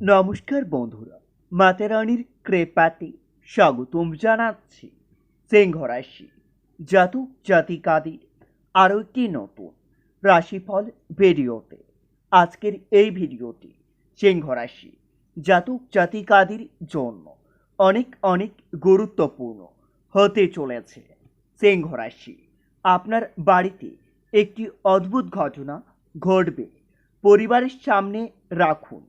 নমস্কার বন্ধুরা মাতারানির কৃপাতে স্বাগতম জানাচ্ছি সিংহ রাশি জাতক জাতিকাদের আরও একটি নতুন রাশিফল ভিডিওতে। আজকের এই ভিডিওটি সিংহ রাশি জাতক জাতিকাদের জন্য অনেক অনেক গুরুত্বপূর্ণ হতে চলেছে। সিংহ রাশি আপনার বাড়িতে একটি অদ্ভুত ঘটনা ঘটবে। পরিবারের সামনে রাখুন।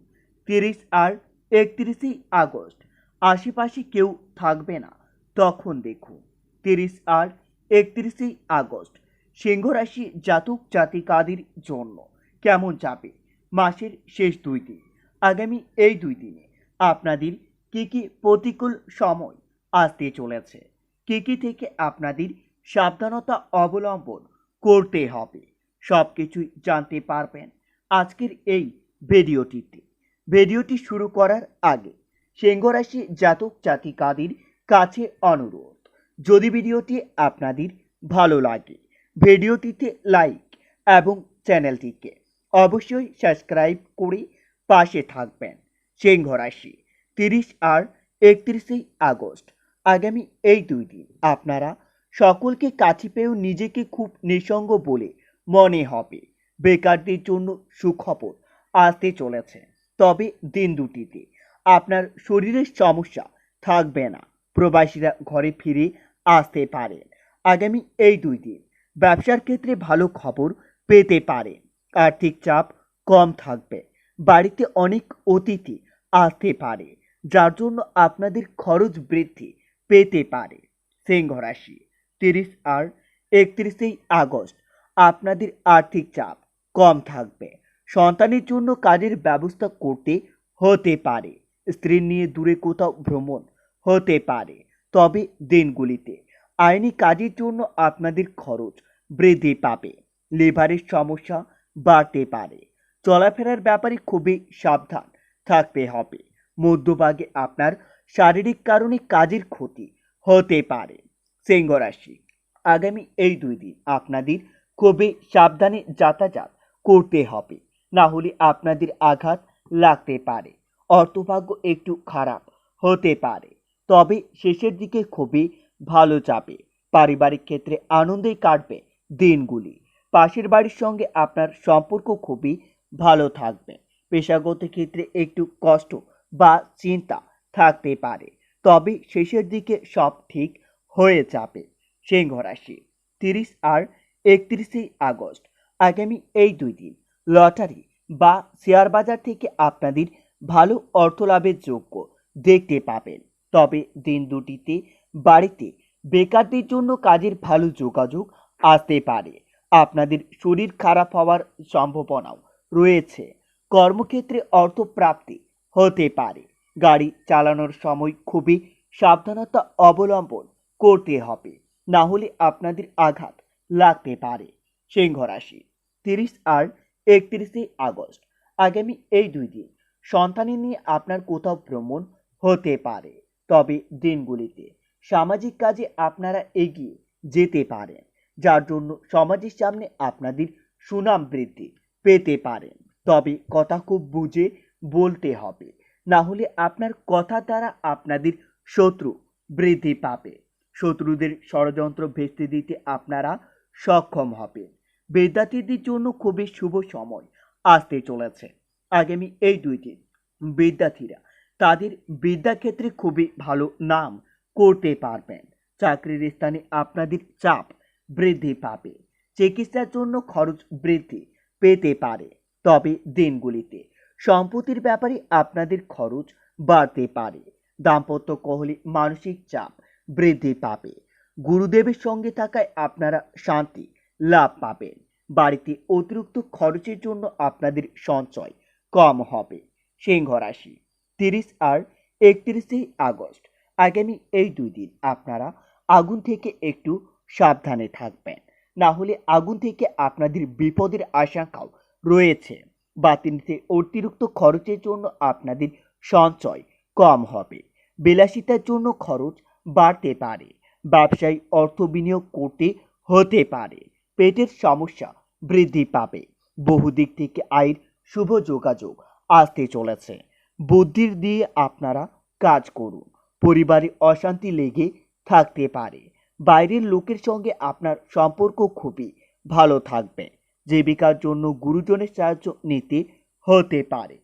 তিরিশ আর একত্রিশে আগস্ট। আশেপাশে কেউ থাকবে না। তখন দেখুন, তিরিশ আর একত্রিশে আগস্ট সিংহ রাশি জাতক জাতিকাদের জন্য কেমন যাবে? মাসের শেষ দুই দিন, আগামী এই দুই দিনে আপনাদের কী কী প্রতিকূল সময় আসতে চলেছে? কী কী থেকে আপনাদের সাবধানতা অবলম্বন করতে হবে? সব কিছুই জানতে পারবেন আজকের এই ভিডিওটিতে। ভিডিওটি শুরু করার আগে সিংহ রাশি জাতক জাতিকাদের কাছে অনুরোধ, যদি ভিডিওটি আপনাদের ভালো লাগে, ভিডিওটিতে লাইক এবং চ্যানেলটিকে অবশ্যই সাবস্ক্রাইব করে পাশে থাকবেন। সিংহ রাশি তিরিশ আর একত্রিশে আগস্ট, আগামী এই দুই দিন আপনারা সকলকে কাছে পেয়েও নিজেকে খুব নিঃসঙ্গ বলে মনে হবে। বেকারদের জন্য সুখবর আসতে চলেছে। তবে দিন দুটিতে। আপনার শরীরের সমস্যা থাকবে না। প্রবাসীরা ঘরে ফিরে আসতে পারেন। আগামী এই দুই দিন ব্যবসার ক্ষেত্রে ভালো খবর পেতে পারেন। আর্থিক চাপ কম থাকবে। বাড়িতে অনেক অতিথি আসতে পারে, যার জন্য আপনাদের খরচ বৃদ্ধি পেতে পারে। সিংহ রাশি, তিরিশ আর একত্রিশে আগস্ট, আপনাদের আর্থিক চাপ কম থাকবে। সন্তানের জন্য কাজের ব্যবস্থা করতে হতে পারে। স্ত্রী নিয়ে দূরে কোথাও ভ্রমণ হতে পারে। তবে দিনগুলিতে আইনি কাজের জন্য আপনাদের খরচ বৃদ্ধি পাবে। লিভারের সমস্যা বাড়তে পারে। চলাফেরার ব্যাপারে খুবই সাবধান থাকতে হবে। মধ্যভাগে আপনার শারীরিক কারণে কাজের ক্ষতি হতে পারে। সিংহ রাশি, আগামী এই দুই দিন আপনাদের খুবই সাবধানে যাতায়াত করতে হবে। না হলে আপনাদের আঘাত লাগতে পারে। অর্থভাগ্য একটু খারাপ হতে পারে। তবে শেষের দিকে খুবই ভালো যাবে। পারিবারিক ক্ষেত্রে আনন্দেই কাটবে দিনগুলি। পাশের বাড়ির সঙ্গে আপনার সম্পর্ক খুবই ভালো থাকবে। পেশাগত ক্ষেত্রে একটু কষ্ট বা চিন্তা থাকতে পারে। তবে শেষের দিকে সব ঠিক হয়ে যাবে। সিংহ রাশি, তিরিশ আর একত্রিশে আগস্ট। আগামী এই দুই দিন লটারি বা শেয়ার বাজার থেকে আপনাদের ভালো অর্থ লাভের যোগ্য দেখতে পাবেন। তবে দিন দুটিতে বাড়িতে বেকারদের জন্য কাজের ভালো যোগাযোগ আসতে পারে। আপনাদের শরীর খারাপ হওয়ার সম্ভাবনাও রয়েছে। কর্মক্ষেত্রে অর্থ প্রাপ্তি হতে পারে। গাড়ি চালানোর সময় খুবই সাবধানতা অবলম্বন করতে হবে। না হলে আপনাদের আঘাত লাগতে পারে। সিংহ রাশি তিরিশ আর একত্রিশে আগস্ট, আগামী এই দুই দিন। সন্তানের নিয়ে আপনার কোথাও ভ্রমণ হতে পারে, তবে দিনগুলিতে সামাজিক কাজে আপনারা এগিয়ে যেতে পারেন, যার জন্য সমাজের সামনে আপনাদের সুনাম বৃদ্ধি পেতে পারেন। তবে কথা খুব বুঝে বলতে হবে, না হলে আপনার কথা দ্বারা আপনাদের শত্রু বৃদ্ধি পাবে। শত্রুদের ষড়যন্ত্র ভেস্তে দিতে আপনারা সক্ষম হবেন। বিদ্যার্থীদের জন্য খুবই শুভ সময় আসতে চলেছে। আগামী এই দুই দিন বিদ্যার্থীরা তাদের বিদ্যাক্ষেত্রে খুবই ভালো নাম করতে পারবেন। চাকরির স্থানে আপনাদের চাপ বৃদ্ধি পাবে। চিকিৎসার জন্য খরচ বৃদ্ধি পেতে পারে। তবে দিনগুলিতে সম্পত্তির ব্যাপারে আপনাদের খরচ বাড়তে পারে। দাম্পত্য কহলে মানসিক চাপ বৃদ্ধি পাবে। গুরুদেবের সঙ্গে থাকায় আপনারা শান্তি লাভ পাবেন। বাড়িতে অতিরিক্ত খরচের জন্য আপনাদের সঞ্চয় কম হবে। সিংহ রাশি, তিরিশ আর একত্রিশে আগস্ট। আগামী এই দুই দিন আপনারা আগুন থেকে একটু সাবধানে থাকবেন। না হলে আগুন থেকে আপনাদের বিপদের আশঙ্কাও রয়েছে। বাতিনিতে অতিরিক্ত খরচের জন্য আপনাদের সঞ্চয় কম হবে। বিলাসিতার জন্য খরচ বাড়তে পারে। ব্যবসায়ী অর্থ বিনিয়োগ করতে হতে পারে। পেটের সমস্যা বৃদ্ধি পাবে। বহুদিক থেকে আয়ের শুভ যোগাযোগ আসতে চলেছে। বুদ্ধির দিয়ে আপনারা কাজ করুন। পরিবারে অশান্তি লেগে থাকতে পারে। বাইরের লোকের সঙ্গে আপনার সম্পর্ক খুবই ভালো থাকবে। জীবিকার জন্য গুরুজনের সাহায্য নিতে হতে পারে।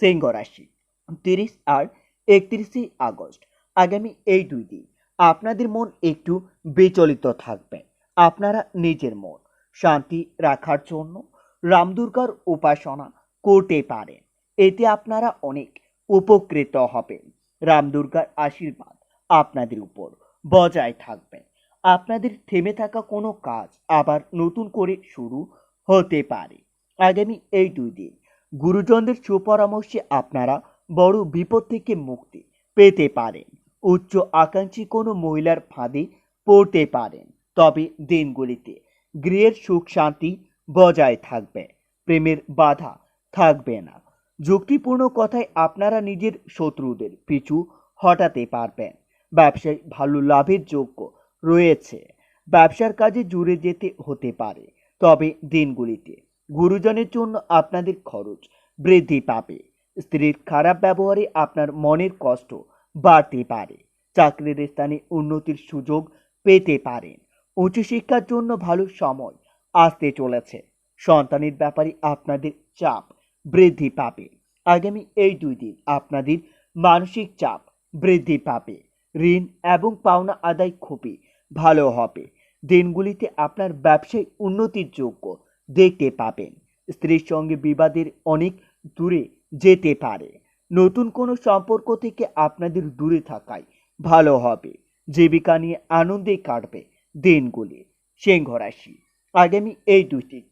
সিংহ রাশি, তিরিশ আর একত্রিশে আগস্ট। আগামী এই দুই দিন আপনাদের মন একটু বিচলিত থাকবে। আপনারা নিজের মন শান্তি রাখার জন্য রামদুর্গার উপাসনা করতে পারেন। এতে আপনারা অনেক উপকৃত হবেন। রামদুর্গার আশীর্বাদ আপনাদের উপর বজায় থাকবে। আপনাদের থেমে থাকা কোনো কাজ আবার নতুন করে শুরু হতে পারে। আগামী এই দুই দিন গুরুজনদের সুপরামর্শে আপনারা বড় বিপদ থেকে মুক্তি পেতে পারেন। উচ্চ আকাঙ্ক্ষী কোনো মহিলার ফাঁদে পড়তে পারেন। তবে দিনগুলিতে গৃহের সুখ শান্তি বজায় থাকবে, প্রেমের বাধা থাকবে না। যুক্তিপূর্ণ কথায় আপনারা নিজের শত্রুদের পিছু হটাতে পারবেন। ব্যবসায় ভালো লাভের যোগ্য রয়েছে। ব্যবসার কাজে জুড়ে যেতে হতে পারে। তবে দিনগুলিতে গুরুজনের জন্য আপনাদের খরচ বৃদ্ধি পাবে। স্ত্রীর খারাপ ব্যবহারে আপনার মনের কষ্ট বাড়তে পারে। চাকরির স্থানে উন্নতির সুযোগ পেতে পারেন। উচ্চশিক্ষার জন্য ভালো সময় আসতে চলেছে। সন্তানের ব্যাপারে আপনাদের চাপ বৃদ্ধি পাবে। আগামী এই দুই দিন আপনাদের মানসিক চাপ বৃদ্ধি পাবে। ঋণ এবং পাওনা আদায় খুবই ভালো হবে। দিনগুলিতে আপনার ব্যবসায় উন্নতির যোগ্য দেখতে পাবেন। স্ত্রীর সঙ্গে বিবাদের অনেক দূরে যেতে পারে। নতুন কোনো সম্পর্ক থেকে আপনাদের দূরে থাকাই ভালো হবে। জীবিকা নিয়ে আনন্দে কাটবে। দিনগুলি। সিংহ রাশি আগামী এই দুটি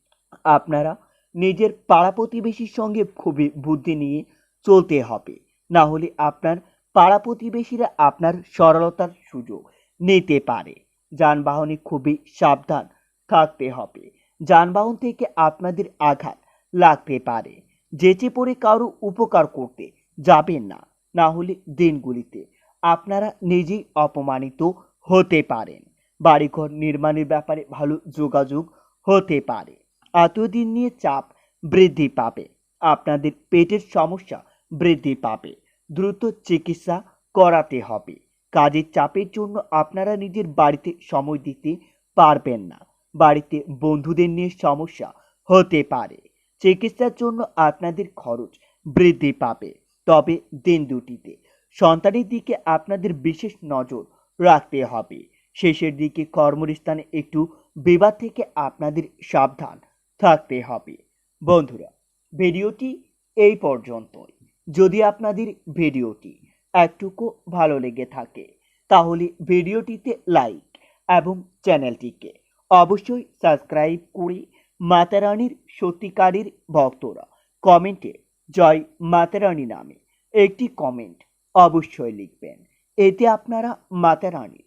আপনারা নিজের পাড়া প্রতিবেশীর সঙ্গে খুবই বুদ্ধি নিয়ে চলতে হবে। না হলে আপনার পাড়া প্রতিবেশীরা আপনার সরলতার সুযোগ নিতে পারে। যানবাহনে খুবই সাবধান থাকতে হবে। যানবাহন থেকে আপনাদের আঘাত লাগতে পারে। যেচে পড়ে কারও উপকার করতে যাবেন না। না হলে দিনগুলিতে আপনারা নিজেই অপমানিত হতে পারেন। বাড়িঘর নির্মাণের ব্যাপারে ভালো যোগাযোগ হতে পারে। এতদিন নিয়ে চাপ বৃদ্ধি পাবে। আপনাদের পেটের সমস্যা বৃদ্ধি পাবে। দ্রুত চিকিৎসা করাতে হবে। কাজের চাপের জন্য আপনারা নিজের বাড়িতে সময় দিতে পারবেন না। বাড়িতে বন্ধুদের নিয়ে সমস্যা হতে পারে। চিকিৎসার জন্য আপনাদের খরচ বৃদ্ধি পাবে। তবে দিন দুটিতে। সন্তানের দিকে আপনাদের বিশেষ নজর রাখতে হবে। শেষের দিকে কর্মস্থানে একটু বিবাদ থেকে আপনাদের সাবধান থাকতে হবে। বন্ধুরা, ভিডিওটি এই পর্যন্তই। যদি আপনাদের ভিডিওটি একটুকু ভালো লেগে থাকে, তাহলে ভিডিওটিতে লাইক এবং চ্যানেলটিকে অবশ্যই সাবস্ক্রাইব করে মাতারানির সত্যিকারের ভক্তরা কমেন্টে জয় মাতারানী নামে একটি কমেন্ট অবশ্যই লিখবেন। এতে আপনারা মাতারানীর